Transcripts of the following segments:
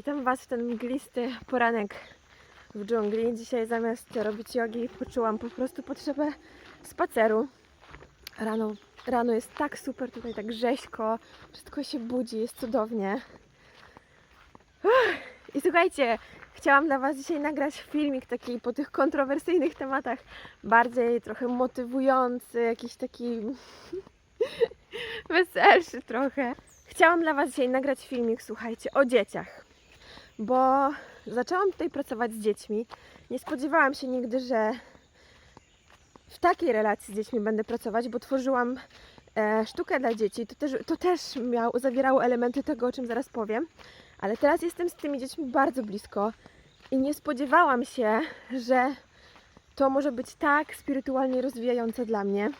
Witam Was w ten mglisty poranek w dżungli. Dzisiaj zamiast robić jogi poczułam po prostu potrzebę spaceru. Rano, rano jest tak super, tutaj tak rzeźko, wszystko się budzi, jest cudownie. I słuchajcie, chciałam dla Was dzisiaj nagrać filmik taki po tych kontrowersyjnych tematach, bardziej trochę motywujący, jakiś taki weselszy trochę. Chciałam dla Was dzisiaj nagrać filmik, słuchajcie, o dzieciach, bo zaczęłam tutaj pracować z dziećmi. Nie spodziewałam się nigdy, że w takiej relacji z dziećmi będę pracować, bo tworzyłam e, sztukę dla dzieci. To też, to też miał, zawierało elementy tego, o czym zaraz powiem, ale teraz jestem z tymi dziećmi bardzo blisko i nie spodziewałam się, że to może być tak spirytualnie rozwijające dla mnie.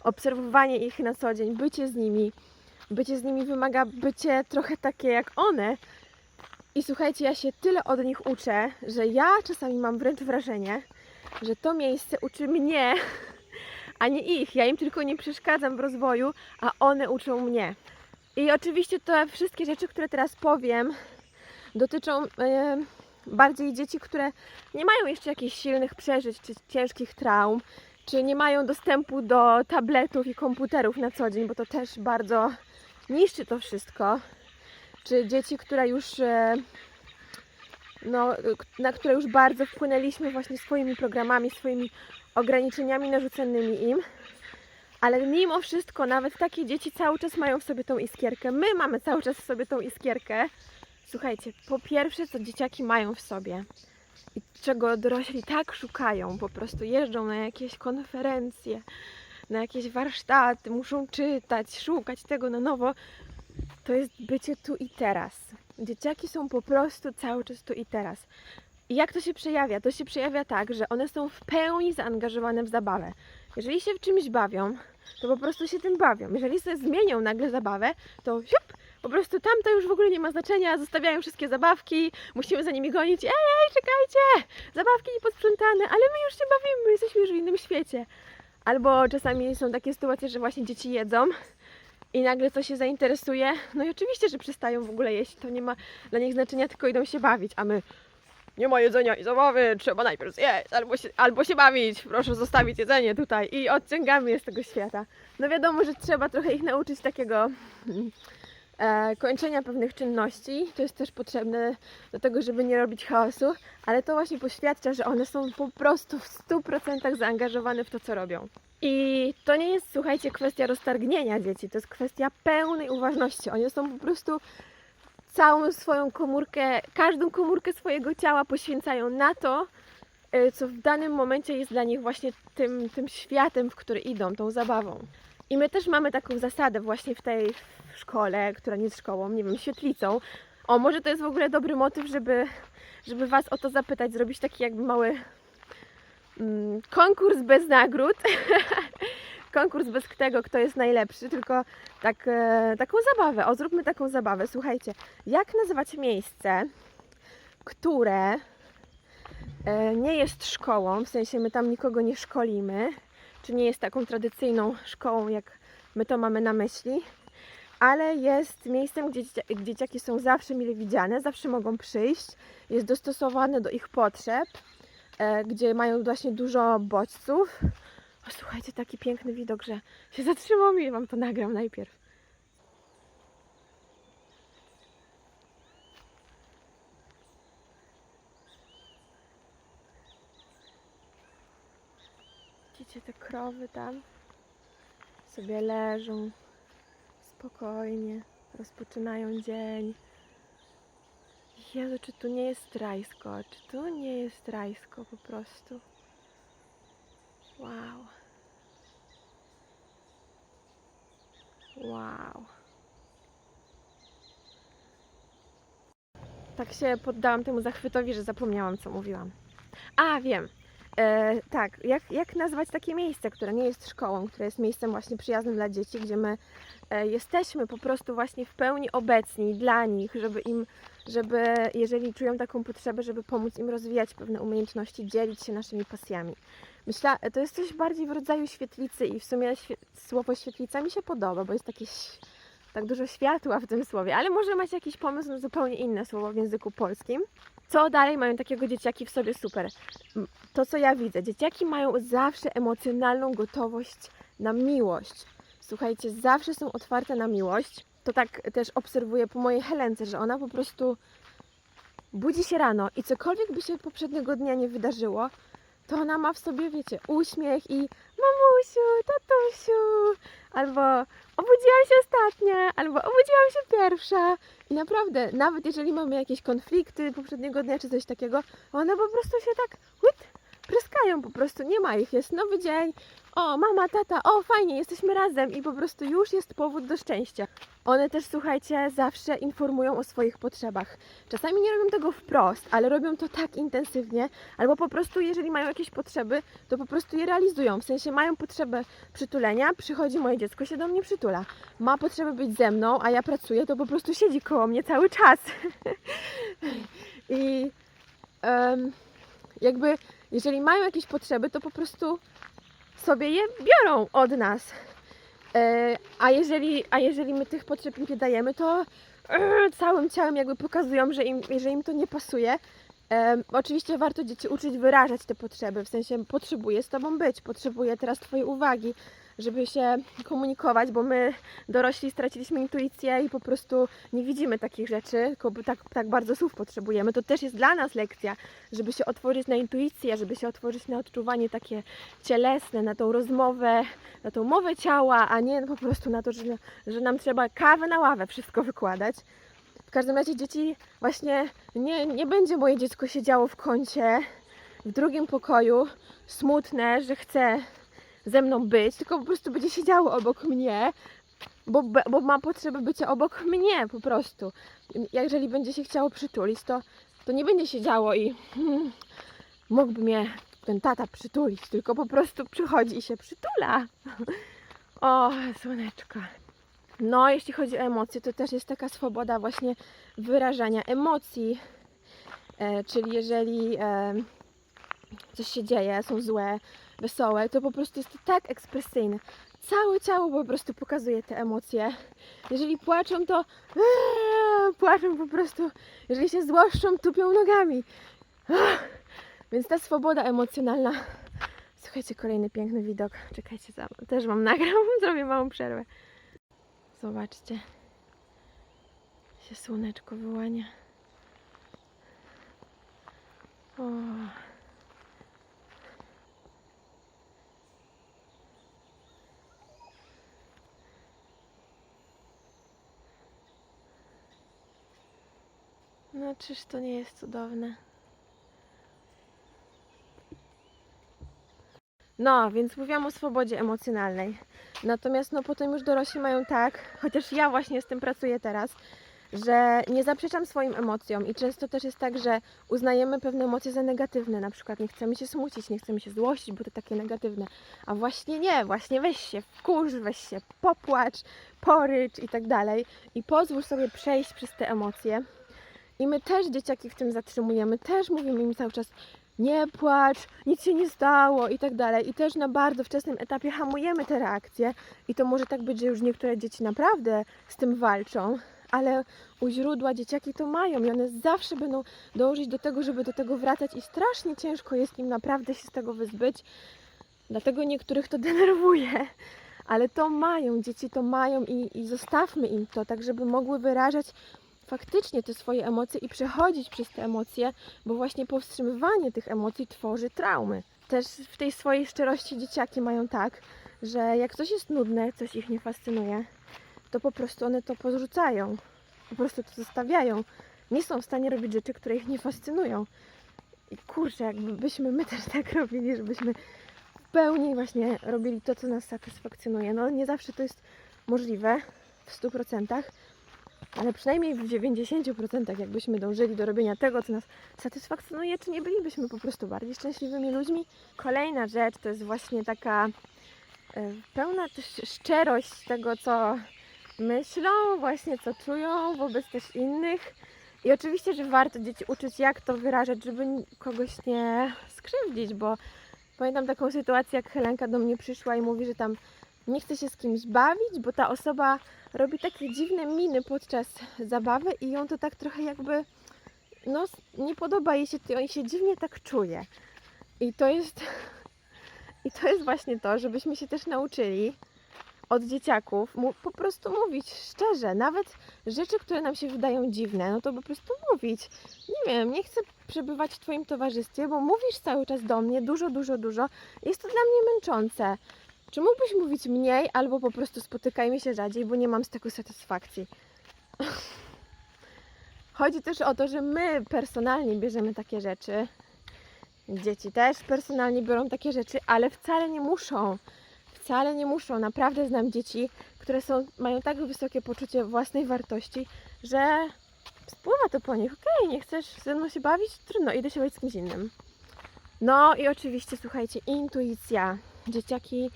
Obserwowanie ich na co dzień, bycie z nimi, bycie z nimi wymaga bycie trochę takie jak one. I słuchajcie, ja się tyle od nich uczę, że ja czasami mam wręcz wrażenie, że to miejsce uczy mnie, a nie ich. Ja im tylko nie przeszkadzam w rozwoju, a one uczą mnie. I oczywiście te wszystkie rzeczy, które teraz powiem, dotyczą e, bardziej dzieci, które nie mają jeszcze jakichś silnych przeżyć czy ciężkich traum, czy nie mają dostępu do tabletów i komputerów na co dzień, bo to też bardzo niszczy to wszystko. Czy dzieci, które już e, no, na które już bardzo wpłynęliśmy właśnie swoimi programami, swoimi ograniczeniami narzuconymi im. Ale mimo wszystko, nawet takie dzieci cały czas mają w sobie tą iskierkę. My mamy cały czas w sobie tą iskierkę. Słuchajcie, po pierwsze, co dzieciaki mają w sobie i czego dorośli tak szukają, po prostu jeżdżą na jakieś konferencje, na jakieś warsztaty, muszą czytać, szukać tego na nowo, to jest bycie tu i teraz. Dzieciaki są po prostu cały czas tu i teraz. I jak to się przejawia? To się przejawia tak, że one są w pełni zaangażowane w zabawę. Jeżeli się w czymś bawią, to po prostu się tym bawią. Jeżeli sobie zmienią nagle zabawę, to siup, po prostu tamto już w ogóle nie ma znaczenia, zostawiają wszystkie zabawki, musimy za nimi gonić. Ej, ej, czekajcie! Zabawki nieposprzątane, ale my już się bawimy, jesteśmy już w innym świecie. Albo czasami są takie sytuacje, że właśnie dzieci jedzą i nagle coś się zainteresuje. No i oczywiście, że przestają w ogóle jeść, to nie ma dla nich znaczenia, tylko idą się bawić, a my nie ma jedzenia i zabawy, trzeba najpierw zjeść albo się, albo się bawić, proszę zostawić jedzenie tutaj i odciągamy je z tego świata. No wiadomo, że trzeba trochę ich nauczyć takiego kończenia pewnych czynności, to jest też potrzebne do tego, żeby nie robić chaosu, ale to właśnie poświadcza, że one są po prostu w 100% zaangażowane w to, co robią. I to nie jest, słuchajcie, kwestia roztargnienia dzieci, to jest kwestia pełnej uważności. Oni są po prostu całą swoją komórkę, każdą komórkę swojego ciała poświęcają na to, y, co w danym momencie jest dla nich właśnie tym, tym światem, w który idą, tą zabawą. I my też mamy taką zasadę właśnie w tej szkole, która nie jest szkołą, nie wiem, świetlicą. O, może to jest w ogóle dobry motyw, żeby, żeby Was o to zapytać, zrobić taki jakby mały mm, konkurs bez nagród. konkurs bez tego, kto jest najlepszy, tylko tak, e, taką zabawę. O, zróbmy taką zabawę. Słuchajcie, jak nazywać miejsce, które e, nie jest szkołą, w sensie my tam nikogo nie szkolimy, czy nie jest taką tradycyjną szkołą, jak my to mamy na myśli, ale jest miejscem, gdzie, dziecia- gdzie dzieciaki są zawsze mile widziane, zawsze mogą przyjść, jest dostosowane do ich potrzeb, e, gdzie mają właśnie dużo bodźców. O, słuchajcie, taki piękny widok, że się zatrzymam i wam to nagram najpierw. Widzicie te krowy tam? Sobie leżą spokojnie, rozpoczynają dzień. Jezu, czy tu nie jest rajsko? Czy tu nie jest rajsko po prostu? Wow. Wow. Tak się poddałam temu zachwytowi, że zapomniałam, co mówiłam. A, wiem. E, tak, jak, jak nazwać takie miejsce, które nie jest szkołą, które jest miejscem właśnie przyjaznym dla dzieci, gdzie my e, jesteśmy po prostu właśnie w pełni obecni dla nich, żeby im, żeby jeżeli czują taką potrzebę, żeby pomóc im rozwijać pewne umiejętności, dzielić się naszymi pasjami. Myślę, to jest coś bardziej w rodzaju świetlicy i w sumie świe, słowo świetlica mi się podoba, bo jest takie tak dużo światła w tym słowie, ale może macie jakiś pomysł na zupełnie inne słowo w języku polskim. Co dalej mają takiego dzieciaki w sobie super? To, co ja widzę, dzieciaki mają zawsze emocjonalną gotowość na miłość. Słuchajcie, zawsze są otwarte na miłość. To tak też obserwuję po mojej Helence, że ona po prostu budzi się rano i cokolwiek by się poprzedniego dnia nie wydarzyło, to ona ma w sobie, wiecie, uśmiech i mamusiu, tatusiu, albo obudziłam się ostatnia, albo obudziłam się pierwsza. I naprawdę, nawet jeżeli mamy jakieś konflikty poprzedniego dnia czy coś takiego, one po prostu się tak łyt, pryskają po prostu, nie ma ich, jest nowy dzień, o mama, tata, o fajnie, jesteśmy razem i po prostu już jest powód do szczęścia. One też, słuchajcie, zawsze informują o swoich potrzebach. Czasami nie robią tego wprost, ale robią to tak intensywnie, albo po prostu, jeżeli mają jakieś potrzeby, to po prostu je realizują. W sensie mają potrzebę przytulenia, przychodzi moje dziecko, się do mnie przytula. Ma potrzebę być ze mną, a ja pracuję, to po prostu siedzi koło mnie cały czas. I em, jakby, jeżeli mają jakieś potrzeby, to po prostu sobie je biorą od nas. E, a, jeżeli, a jeżeli my tych potrzeb nie dajemy, to e, całym ciałem jakby pokazują, że im, że im to nie pasuje. Em, oczywiście warto dzieci uczyć wyrażać te potrzeby, w sensie potrzebuję z Tobą być, potrzebuję teraz Twojej uwagi, żeby się komunikować, bo my dorośli straciliśmy intuicję i po prostu nie widzimy takich rzeczy, tylko tak, tak bardzo słów potrzebujemy. To też jest dla nas lekcja, żeby się otworzyć na intuicję, żeby się otworzyć na odczuwanie takie cielesne, na tą rozmowę, na tą mowę ciała, a nie po prostu na to, że, że nam trzeba kawę na ławę wszystko wykładać. W każdym razie dzieci właśnie nie, nie będzie moje dziecko siedziało w kącie w drugim pokoju, smutne, że chce ze mną być, tylko po prostu będzie siedziało obok mnie, bo, bo ma potrzebę bycia obok mnie po prostu. Jeżeli będzie się chciało przytulić, to, to nie będzie siedziało i hmm, mógłby mnie ten tata przytulić, tylko po prostu przychodzi i się przytula. O, słoneczko. No, jeśli chodzi o emocje, to też jest taka swoboda właśnie wyrażania emocji. E, czyli jeżeli e, coś się dzieje, są złe, wesołe, to po prostu jest to tak ekspresyjne. Całe ciało po prostu pokazuje te emocje. Jeżeli płaczą, to płaczą po prostu. Jeżeli się złoszczą, tupią nogami. Więc ta swoboda emocjonalna. Słuchajcie, kolejny piękny widok. Czekajcie, za, też wam nagram, zrobię małą przerwę. Zobaczcie. Się słoneczko wyłania. No czyż to nie jest cudowne? No, więc mówiłam o swobodzie emocjonalnej. Natomiast no potem już dorośli mają tak, chociaż ja właśnie z tym pracuję teraz, że nie zaprzeczam swoim emocjom i często też jest tak, że uznajemy pewne emocje za negatywne, na przykład nie chcemy się smucić, nie chcemy się złościć, bo to takie negatywne, a właśnie nie, właśnie weź się wkurz, weź się popłacz, porycz i tak dalej i pozwól sobie przejść przez te emocje i my też dzieciaki w tym zatrzymujemy, też mówimy im cały czas nie płacz, nic się nie stało i tak dalej. I też na bardzo wczesnym etapie hamujemy te reakcje i to może tak być, że już niektóre dzieci naprawdę z tym walczą, ale u źródła dzieciaki to mają i one zawsze będą dążyć do tego, żeby do tego wracać i strasznie ciężko jest im naprawdę się z tego wyzbyć. Dlatego niektórych to denerwuje. Ale to mają, dzieci to mają i, i zostawmy im to, tak żeby mogły wyrażać faktycznie te swoje emocje i przechodzić przez te emocje, bo właśnie powstrzymywanie tych emocji tworzy traumy. Też w tej swojej szczerości dzieciaki mają tak, że jak coś jest nudne, coś ich nie fascynuje, to po prostu one to porzucają. Po prostu to zostawiają. Nie są w stanie robić rzeczy, które ich nie fascynują. I kurczę, jakbyśmy my też tak robili, żebyśmy w pełni właśnie robili to, co nas satysfakcjonuje. No nie zawsze to jest możliwe w 100%, ale przynajmniej w 90% jakbyśmy dążyli do robienia tego, co nas satysfakcjonuje, czy nie bylibyśmy po prostu bardziej szczęśliwymi ludźmi. Kolejna rzecz to jest właśnie taka e, pełna też szczerość tego, co myślą, właśnie co czują wobec też innych. I oczywiście, że warto dzieci uczyć, jak to wyrażać, żeby kogoś nie skrzywdzić, bo pamiętam taką sytuację, jak Helenka do mnie przyszła i mówi, że tam nie chce się z kimś bawić, bo ta osoba robi takie dziwne miny podczas zabawy i ją to tak trochę jakby no nie podoba jej się, on się dziwnie tak czuje. I to jest i to jest właśnie to, żebyśmy się też nauczyli od dzieciaków po prostu mówić szczerze, nawet rzeczy, które nam się wydają dziwne, no to po prostu mówić. Nie wiem, nie chcę przebywać w Twoim towarzystwie, bo mówisz cały czas do mnie dużo, dużo, dużo. Jest to dla mnie męczące. Czy mógłbyś mówić mniej, albo po prostu spotykajmy się rzadziej, bo nie mam z tego satysfakcji. Chodzi też o to, że my personalnie bierzemy takie rzeczy. Dzieci też personalnie biorą takie rzeczy, ale wcale nie muszą. Wcale nie muszą. Naprawdę znam dzieci, które są, mają tak wysokie poczucie własnej wartości, że spływa to po nich. Okej, nie chcesz ze mną się bawić? Trudno, idę się bawić z kimś innym. No i oczywiście, słuchajcie, intuicja. Dzieciaki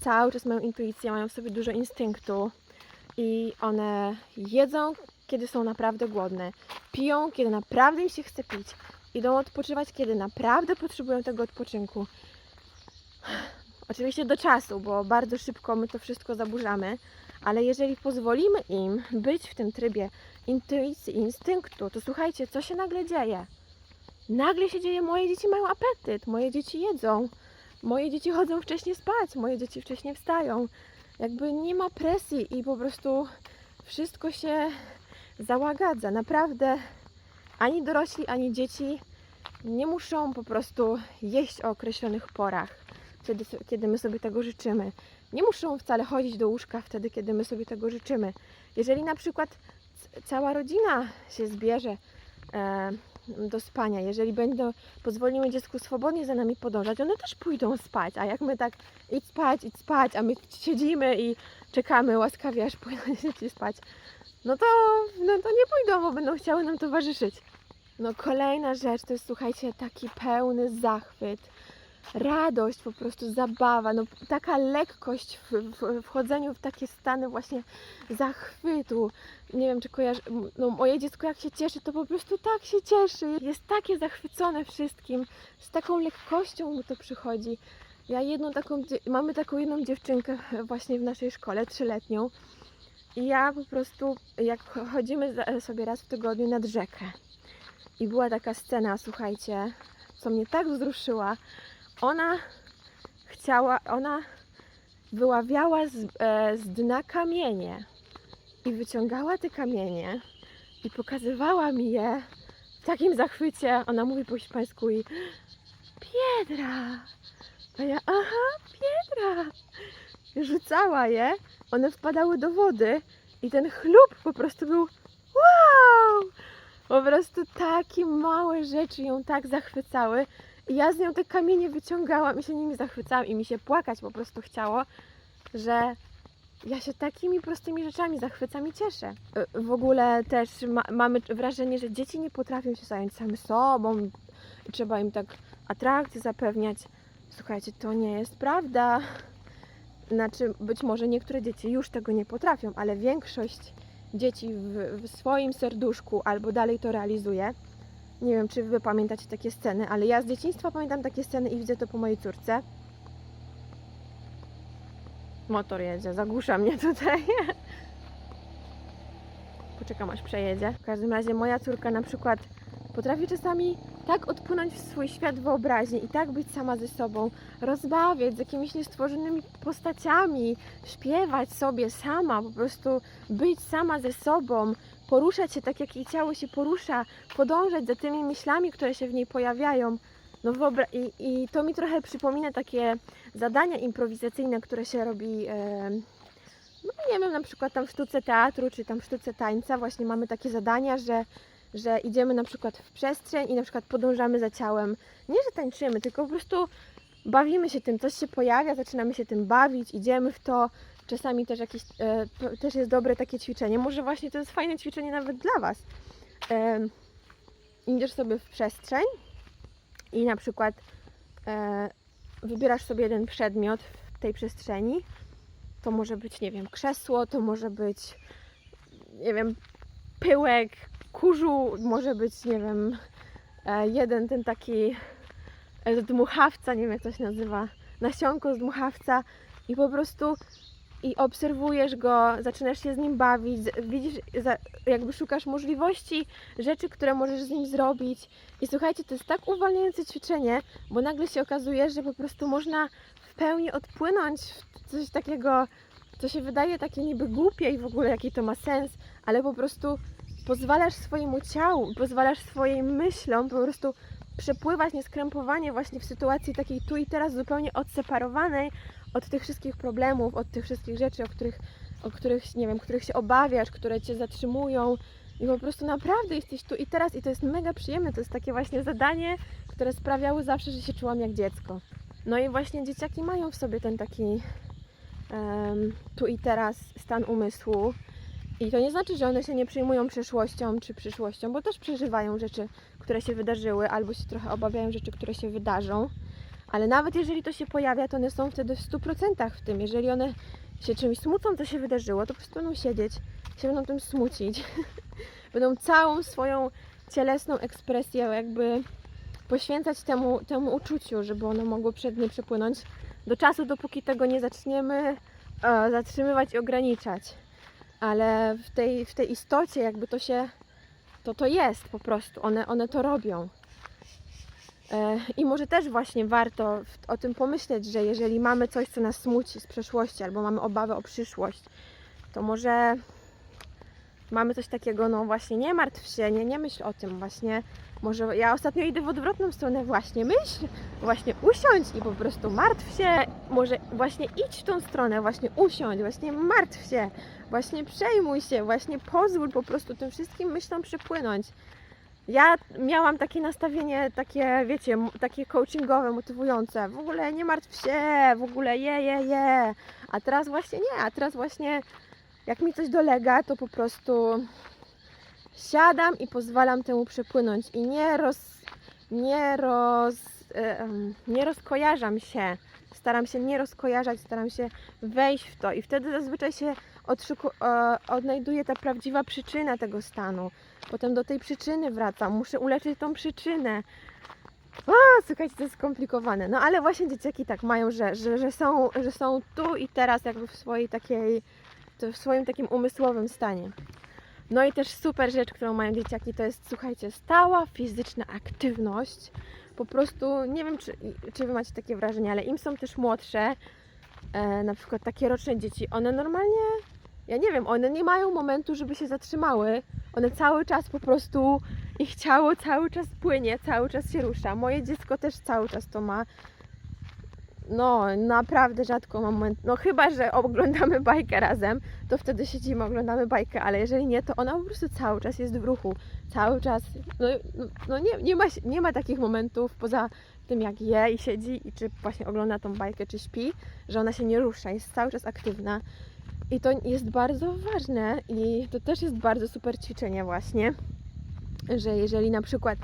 cały czas mają intuicję, mają w sobie dużo instynktu i one jedzą, kiedy są naprawdę głodne, piją, kiedy naprawdę im się chce pić, idą odpoczywać, kiedy naprawdę potrzebują tego odpoczynku. Oczywiście do czasu, bo bardzo szybko my to wszystko zaburzamy, ale jeżeli pozwolimy im być w tym trybie intuicji, instynktu, to słuchajcie, co się nagle dzieje? Nagle się dzieje, moje dzieci mają apetyt, moje dzieci jedzą, moje dzieci chodzą wcześniej spać, moje dzieci wcześniej wstają. Jakby nie ma presji i po prostu wszystko się załagadza. Naprawdę ani dorośli, ani dzieci nie muszą po prostu jeść o określonych porach, wtedy, kiedy my sobie tego życzymy. Nie muszą wcale chodzić do łóżka wtedy, kiedy my sobie tego życzymy. Jeżeli na przykład cała rodzina się zbierze e, do spania, jeżeli będą, pozwolimy dziecku swobodnie za nami podążać, one też pójdą spać, a jak my tak idź spać, idź spać, a my siedzimy i czekamy łaskawie, aż pójdą dzieci spać, no to, no to nie pójdą, bo będą chciały nam towarzyszyć. No kolejna rzecz to jest, słuchajcie, taki pełny zachwyt, radość, po prostu zabawa, no taka lekkość w, w wchodzeniu w takie stany właśnie zachwytu. Nie wiem, czy kojarzy, no moje dziecko jak się cieszy, to po prostu tak się cieszy, jest takie zachwycone wszystkim, z taką lekkością mu to przychodzi. Ja jedną taką, mamy taką jedną dziewczynkę właśnie w naszej szkole, trzyletnią, i ja po prostu, jak chodzimy sobie raz w tygodniu nad rzekę, i była taka scena, słuchajcie, co mnie tak wzruszyła. Ona chciała, ona wyławiała z, e, z dna kamienie i wyciągała te kamienie i pokazywała mi je w takim zachwycie. Ona mówi po hiszpańsku i Piedra! A ja, aha, Piedra! Rzucała je, one wpadały do wody i ten chlub po prostu był wow! Po prostu takie małe rzeczy ją tak zachwycały. I ja z nią te kamienie wyciągałam i się nimi zachwycałam i mi się płakać po prostu chciało, że ja się takimi prostymi rzeczami zachwycam i cieszę. Y, W ogóle też ma, mamy wrażenie, że dzieci nie potrafią się zająć same sobą trzeba im tak atrakcje zapewniać. Słuchajcie, to nie jest prawda. Znaczy, być może niektóre dzieci już tego nie potrafią, ale większość dzieci w, w swoim serduszku albo dalej to realizuje. Nie wiem, czy wy pamiętacie takie sceny, ale ja z dzieciństwa pamiętam takie sceny i widzę to po mojej córce. Motor jedzie, zagłusza mnie tutaj. Poczekam aż przejedzie. W każdym razie moja córka na przykład potrafi czasami tak odpłynąć w swój świat wyobraźni i tak być sama ze sobą, rozmawiać z jakimiś niestworzonymi postaciami, śpiewać sobie sama, po prostu być sama ze sobą, poruszać się tak, jak jej ciało się porusza, podążać za tymi myślami, które się w niej pojawiają. No wyobra- i, I to mi trochę przypomina takie zadania improwizacyjne, które się robi, e, no nie wiem, na przykład tam w sztuce teatru, czy tam w sztuce tańca, właśnie mamy takie zadania, że, że idziemy na przykład w przestrzeń i na przykład podążamy za ciałem. Nie, że tańczymy, tylko po prostu bawimy się tym, coś się pojawia, zaczynamy się tym bawić, idziemy w to. Czasami też, jakieś, e, też jest dobre takie ćwiczenie. Może właśnie to jest fajne ćwiczenie nawet dla Was. E, idziesz sobie w przestrzeń i na przykład e, wybierasz sobie jeden przedmiot w tej przestrzeni. To może być, nie wiem, krzesło, to może być, nie wiem, pyłek, kurzu, może być, nie wiem, e, jeden ten taki zdmuchawca, nie wiem jak to się nazywa, nasionko zdmuchawca i po prostu i obserwujesz go, zaczynasz się z nim bawić, widzisz, jakby szukasz możliwości, rzeczy, które możesz z nim zrobić. I słuchajcie, to jest tak uwalniające ćwiczenie, bo nagle się okazuje, że po prostu można w pełni odpłynąć w coś takiego, co się wydaje takie niby głupie i w ogóle jaki to ma sens, ale po prostu pozwalasz swojemu ciału, pozwalasz swojej myślom po prostu przepływać nieskrępowanie właśnie w sytuacji takiej tu i teraz zupełnie odseparowanej od tych wszystkich problemów, od tych wszystkich rzeczy, o których, o których nie wiem, których się obawiasz, które cię zatrzymują i po prostu naprawdę jesteś tu i teraz i to jest mega przyjemne, to jest takie właśnie zadanie, które sprawiało zawsze, że się czułam jak dziecko. No i właśnie dzieciaki mają w sobie ten taki em, tu i teraz stan umysłu. I to nie znaczy, że one się nie przejmują przeszłością czy przyszłością, bo też przeżywają rzeczy, które się wydarzyły, albo się trochę obawiają rzeczy, które się wydarzą. Ale nawet jeżeli to się pojawia, to one są wtedy w 100% w tym. Jeżeli one się czymś smucą, co się wydarzyło, to po prostu będą siedzieć, się będą tym smucić. będą całą swoją cielesną ekspresję jakby poświęcać temu, temu uczuciu, żeby ono mogło przed nie przepłynąć do czasu, dopóki tego nie zaczniemy e, zatrzymywać i ograniczać. Ale w tej, w tej istocie jakby to się, to to jest po prostu, one, one to robią. E, I może też właśnie warto o tym pomyśleć, że jeżeli mamy coś, co nas smuci z przeszłości, albo mamy obawę o przyszłość, to może mamy coś takiego, no właśnie nie martw się, nie, nie myśl o tym, właśnie może ja ostatnio idę w odwrotną stronę, właśnie myśl, właśnie usiądź i po prostu martw się, może właśnie idź w tą stronę, właśnie usiądź, właśnie martw się, właśnie przejmuj się, właśnie pozwól po prostu tym wszystkim myślom przepłynąć. Ja miałam takie nastawienie, takie wiecie, takie coachingowe, motywujące. W ogóle nie martw się, w ogóle je, je, je. A teraz właśnie nie, a teraz właśnie jak mi coś dolega, to po prostu siadam i pozwalam temu przepłynąć i nie roz, nie roz, nie rozkojarzam się. Staram się nie rozkojarzać, staram się wejść w to i wtedy zazwyczaj się e, odnajduje ta prawdziwa przyczyna tego stanu. Potem do tej przyczyny wracam, muszę uleczyć tą przyczynę. A, słuchajcie, to jest skomplikowane. No ale właśnie dzieciaki tak mają, że, że, że, są, że są tu i teraz jakby w swojej takiej, w swoim takim umysłowym stanie. No i też super rzecz, którą mają dzieciaki, to jest, słuchajcie, stała fizyczna aktywność. Po prostu, nie wiem, czy, czy Wy macie takie wrażenie, ale im są też młodsze, e, na przykład takie roczne dzieci, one normalnie, ja nie wiem, one nie mają momentu, żeby się zatrzymały. One cały czas po prostu, ich ciało cały czas płynie, cały czas się rusza. Moje dziecko też cały czas to ma. No, naprawdę rzadko mam moment. No chyba, że oglądamy bajkę razem, to wtedy siedzimy, oglądamy bajkę, ale jeżeli nie, to ona po prostu cały czas jest w ruchu. Cały czas. No, no, no nie, nie, ma, nie ma takich momentów poza tym, jak je i siedzi, i czy właśnie ogląda tą bajkę, czy śpi, że ona się nie rusza, jest cały czas aktywna. I to jest bardzo ważne i to też jest bardzo super ćwiczenie właśnie, że jeżeli na przykład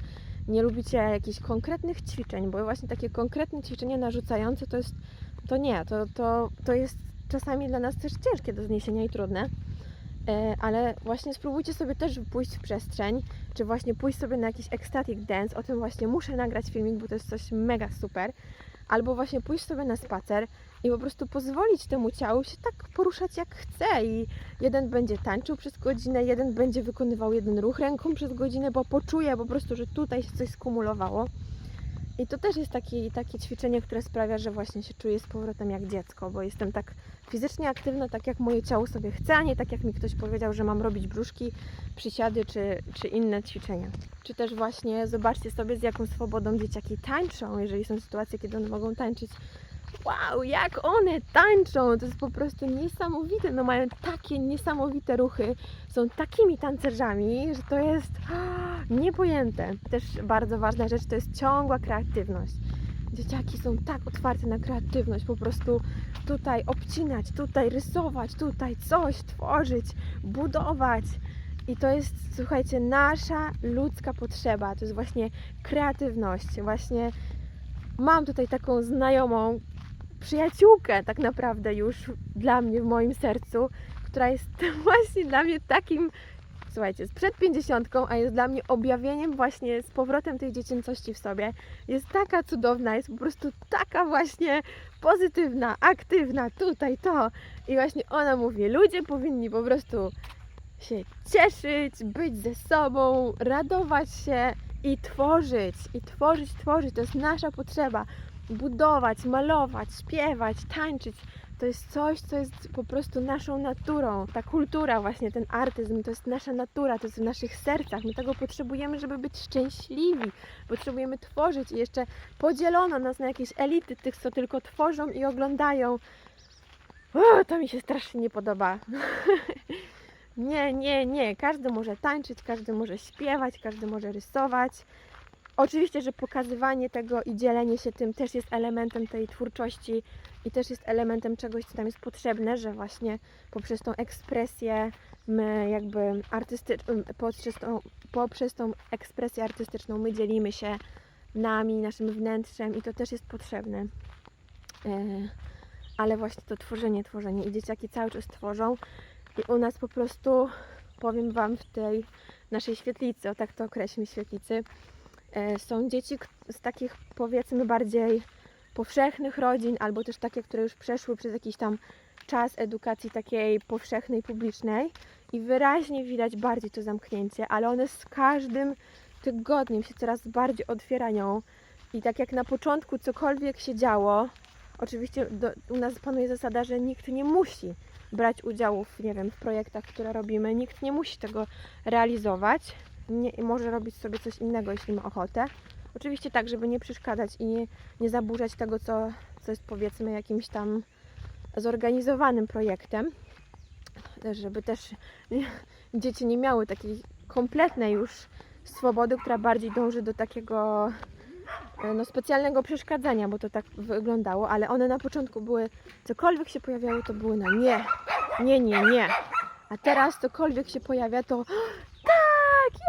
nie lubicie jakichś konkretnych ćwiczeń, bo właśnie takie konkretne ćwiczenie narzucające to jest, to nie, to, to, to jest czasami dla nas też ciężkie do zniesienia i trudne, E, ale właśnie spróbujcie sobie też pójść w przestrzeń, czy właśnie pójść sobie na jakiś ecstatic dance, o tym właśnie muszę nagrać filmik, bo to jest coś mega super, albo właśnie pójść sobie na spacer i po prostu pozwolić temu ciału się tak poruszać jak chce i jeden będzie tańczył przez godzinę, jeden będzie wykonywał jeden ruch ręką przez godzinę, bo poczuje po prostu, że tutaj się coś skumulowało. I to też jest taki, takie ćwiczenie, które sprawia, że właśnie się czuję z powrotem jak dziecko, bo jestem tak fizycznie aktywna, tak jak moje ciało sobie chce, a nie tak jak mi ktoś powiedział, że mam robić brzuszki, przysiady czy, czy inne ćwiczenia. Czy też właśnie zobaczcie sobie, z jaką swobodą dzieciaki tańczą, jeżeli są sytuacje, kiedy one mogą tańczyć. Wow, jak one tańczą! To jest po prostu niesamowite. No mają takie niesamowite ruchy, są takimi tancerzami, że to jest niepojęte. Też bardzo ważna rzecz to jest ciągła kreatywność. Dzieciaki są tak otwarte na kreatywność, po prostu tutaj obcinać, tutaj rysować, tutaj coś tworzyć, budować. I to jest, słuchajcie, nasza ludzka potrzeba. To jest właśnie kreatywność. Właśnie mam tutaj taką znajomą przyjaciółkę, tak naprawdę już dla mnie w moim sercu, która jest właśnie dla mnie takim słuchajcie, jest przed pięćdziesiątką, a jest dla mnie objawieniem właśnie z powrotem tej dziecięcości w sobie. Jest taka cudowna, jest po prostu taka właśnie pozytywna, aktywna, tutaj to. I właśnie ona mówi, ludzie powinni po prostu się cieszyć, być ze sobą, radować się i tworzyć, i tworzyć, tworzyć. To jest nasza potrzeba. Budować, malować, śpiewać, tańczyć. To jest coś, co jest po prostu naszą naturą. Ta kultura, właśnie ten artyzm, to jest nasza natura, to jest w naszych sercach. My tego potrzebujemy, żeby być szczęśliwi. Potrzebujemy tworzyć i jeszcze podzielono nas na jakieś elity tych, co tylko tworzą i oglądają. O, to mi się strasznie nie podoba. nie, nie, nie. Każdy może tańczyć, każdy może śpiewać, każdy może rysować. Oczywiście, że pokazywanie tego i dzielenie się tym też jest elementem tej twórczości i też jest elementem czegoś, co tam jest potrzebne, że właśnie poprzez tą ekspresję my jakby artystyczną, poprzez tą, poprzez tą ekspresję artystyczną my dzielimy się nami, naszym wnętrzem i to też jest potrzebne. E, ale właśnie to tworzenie, tworzenie i dzieciaki cały czas tworzą i u nas po prostu, powiem Wam, w tej naszej świetlicy, o tak to określmy świetlicy, są dzieci z takich powiedzmy bardziej powszechnych rodzin, albo też takie, które już przeszły przez jakiś tam czas edukacji takiej powszechnej, publicznej. I wyraźnie widać bardziej to zamknięcie, ale one z każdym tygodniem się coraz bardziej otwierają. I tak jak na początku cokolwiek się działo, oczywiście do, u nas panuje zasada, że nikt nie musi brać udziału w, nie wiem, w projektach, które robimy, nikt nie musi tego realizować, nie, może robić sobie coś innego, jeśli ma ochotę. Oczywiście tak, żeby nie przeszkadzać i nie, zaburzać tego, co, co jest powiedzmy jakimś tam zorganizowanym projektem, Też, żeby też nie, dzieci nie miały takiej kompletnej już swobody, która bardziej dąży do takiego no, specjalnego przeszkadzania, bo to tak wyglądało, ale one na początku były, cokolwiek się pojawiało, to były no nie, nie, nie, nie. A teraz cokolwiek się pojawia, to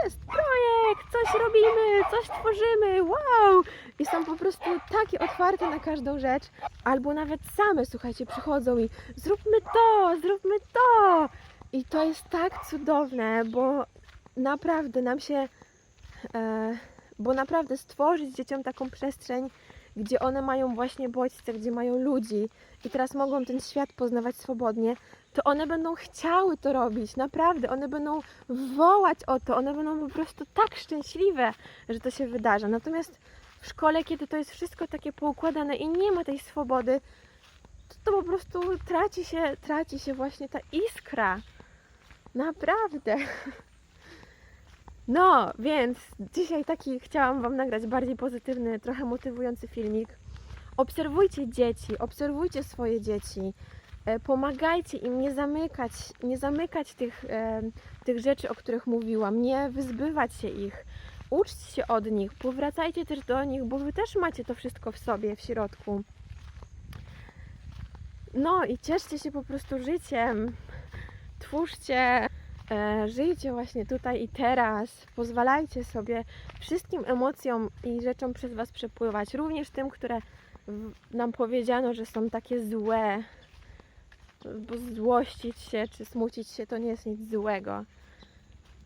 jest projekt, coś robimy, coś tworzymy, wow! I są po prostu takie otwarte na każdą rzecz, albo nawet same, słuchajcie, przychodzą i zróbmy to, zróbmy to! I to jest tak cudowne, bo naprawdę nam się, e, bo naprawdę stworzyć dzieciom taką przestrzeń, gdzie one mają właśnie bodźce, gdzie mają ludzi i teraz mogą ten świat poznawać swobodnie, to one będą chciały to robić, naprawdę, one będą wołać o to, one będą po prostu tak szczęśliwe, że to się wydarza. Natomiast w szkole, kiedy to jest wszystko takie poukładane i nie ma tej swobody, to, to po prostu traci się, traci się właśnie ta iskra. Naprawdę. No, więc dzisiaj taki chciałam Wam nagrać bardziej pozytywny, trochę motywujący filmik. Obserwujcie dzieci, obserwujcie swoje dzieci. E, Pomagajcie im nie zamykać, nie zamykać tych, e, tych rzeczy, o których mówiłam, nie wyzbywać się ich. Uczcie się od nich, powracajcie też do nich, bo Wy też macie to wszystko w sobie, w środku. No i cieszcie się po prostu życiem. Twórzcie, e, żyjcie właśnie tutaj i teraz. Pozwalajcie sobie wszystkim emocjom i rzeczom przez Was przepływać, również tym, które nam powiedziano, że są takie złe. Bo złościć się czy smucić się to nie jest nic złego.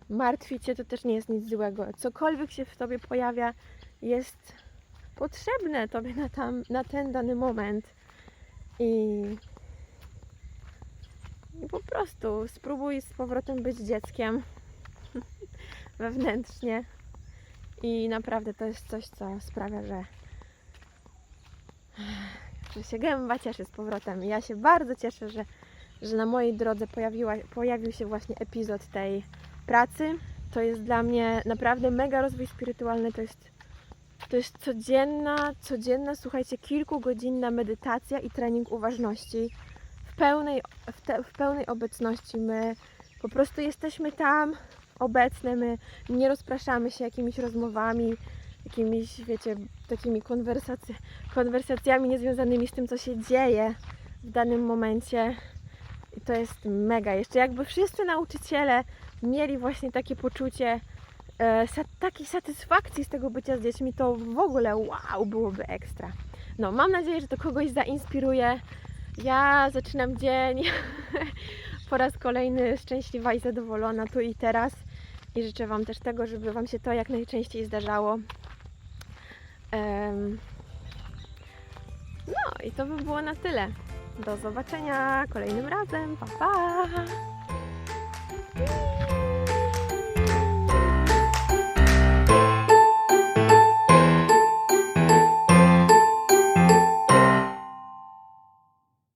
Martwić się to też nie jest nic złego. Cokolwiek się w tobie pojawia, jest potrzebne tobie na, tam, na ten dany moment. I, I po prostu spróbuj z powrotem być dzieckiem wewnętrznie. I naprawdę to jest coś, co sprawia, że, że się gęba cieszy z powrotem. I ja się bardzo cieszę, że, że na mojej drodze pojawiła, pojawił się właśnie epizod tej pracy. To jest dla mnie naprawdę mega rozwój spirytualny. To jest, to jest codzienna, codzienna, słuchajcie, kilkugodzinna medytacja i trening uważności. W pełnej, w, te, w pełnej obecności my po prostu jesteśmy tam obecne, my nie rozpraszamy się jakimiś rozmowami, jakimiś, wiecie, takimi konwersacjami niezwiązanymi z tym, co się dzieje w danym momencie. I to jest mega. Jeszcze jakby wszyscy nauczyciele mieli właśnie takie poczucie e, sa- takiej satysfakcji z tego bycia z dziećmi, to w ogóle wow, byłoby ekstra. No, mam nadzieję, że to kogoś zainspiruje. Ja zaczynam dzień po raz kolejny szczęśliwa i zadowolona tu i teraz. I życzę Wam też tego, żeby Wam się to jak najczęściej zdarzało. No i to by było na tyle. Do zobaczenia kolejnym razem. Pa, pa!